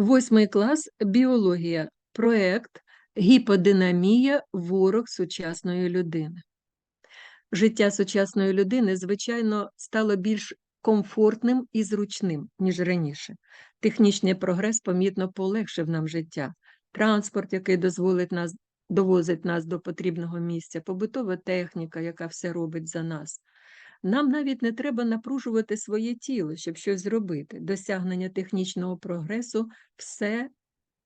Восьмий клас біологія. Проект Гіподинамія ворог сучасної людини. Життя сучасної людини, звичайно, стало більш комфортним і зручним, ніж раніше. Технічний прогрес помітно полегшив нам життя. Транспорт, який дозволить нас довозить нас до потрібного місця, побутова техніка, яка все робить за нас. Нам навіть не треба напружувати своє тіло, щоб щось зробити. Досягнення технічного прогресу все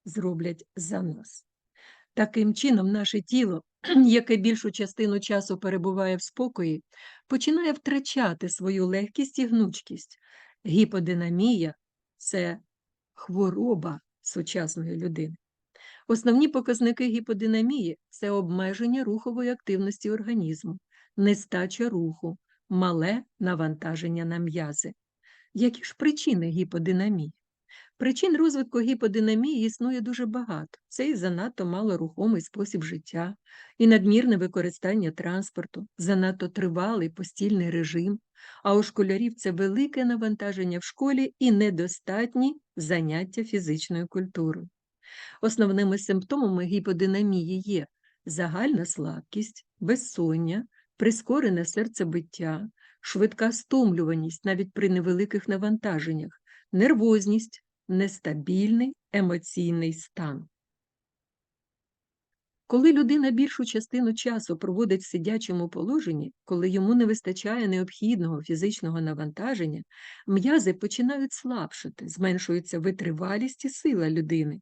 зроблять за нас. Таким чином, наше тіло, яке більшу частину часу перебуває в спокої, починає втрачати свою легкість і гнучкість. Гіподинамія це хвороба сучасної людини. Основні показники гіподинамії це обмеження рухової активності організму, нестача руху, мале навантаження на м'язи. Які ж причини гіподинамії? Причин розвитку гіподинамії існує дуже багато. Це і занадто малорухомий спосіб життя, і надмірне використання транспорту, занадто тривалий постільний режим, а у школярів це велике навантаження в школі і недостатні заняття фізичною культурою. Основними симптомами гіподинамії є загальна слабкість, безсоння, прискорене серцебиття, швидка стомлюваність навіть при невеликих навантаженнях, нервозність, нестабільний емоційний стан. Коли людина більшу частину часу проводить в сидячому положенні, коли йому не вистачає необхідного фізичного навантаження, м'язи починають слабшати, зменшується витривалість і сила людини,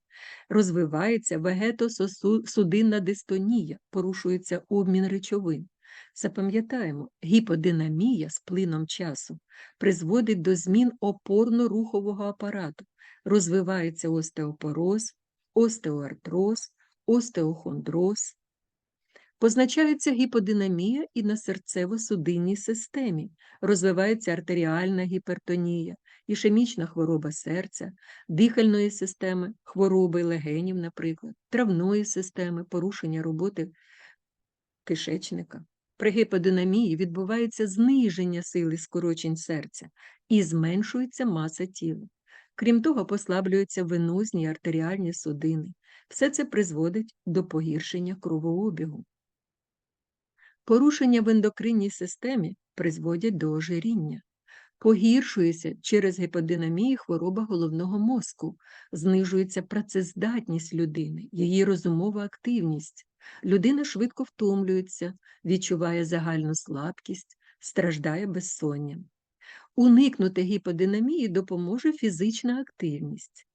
розвивається вегетосудинна дистонія, порушується обмін речовин. Запам'ятаємо, гіподинамія з плином часу призводить до змін опорно-рухового апарату, розвивається остеопороз, остеоартроз, остеохондроз. Позначається гіподинамія і на серцево-судинній системі, розвивається артеріальна гіпертонія, ішемічна хвороба серця, дихальної системи, хвороби легенів, наприклад, травної системи, порушення роботи кишечника. При гіподинамії відбувається зниження сили скорочень серця і зменшується маса тіла. Крім того, послаблюються венозні артеріальні судини. Все це призводить до погіршення кровообігу. Порушення в ендокринній системі призводять до ожиріння. Погіршується через гіподинамію хвороба головного мозку, знижується працездатність людини, її розумова активність. Людина швидко втомлюється, відчуває загальну слабкість, страждає безсонням. Уникнути гіподинамії допоможе фізична активність.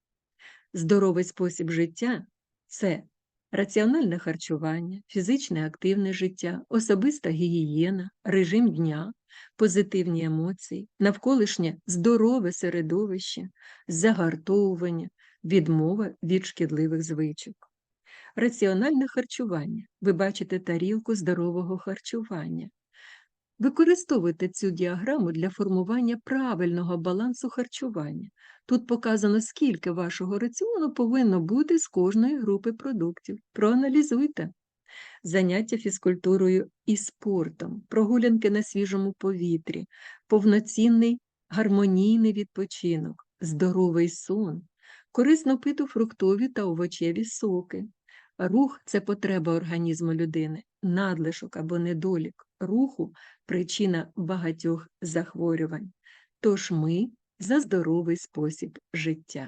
Здоровий спосіб життя це раціональне харчування, фізичне активне життя, особиста гігієна, режим дня, позитивні емоції, навколишнє здорове середовище, загартовування, відмова від шкідливих звичок. Раціональне харчування. Ви бачите тарілку здорового харчування. Використовуйте цю діаграму для формування правильного балансу харчування. Тут показано, скільки вашого раціону повинно бути з кожної групи продуктів. Проаналізуйте заняття фізкультурою і спортом, прогулянки на свіжому повітрі, повноцінний гармонійний відпочинок, здоровий сон, корисно пити фруктові та овочеві соки. Рух це потреба організму людини, надлишок або недолік руху причина багатьох захворювань. Тож ми за здоровий спосіб життя.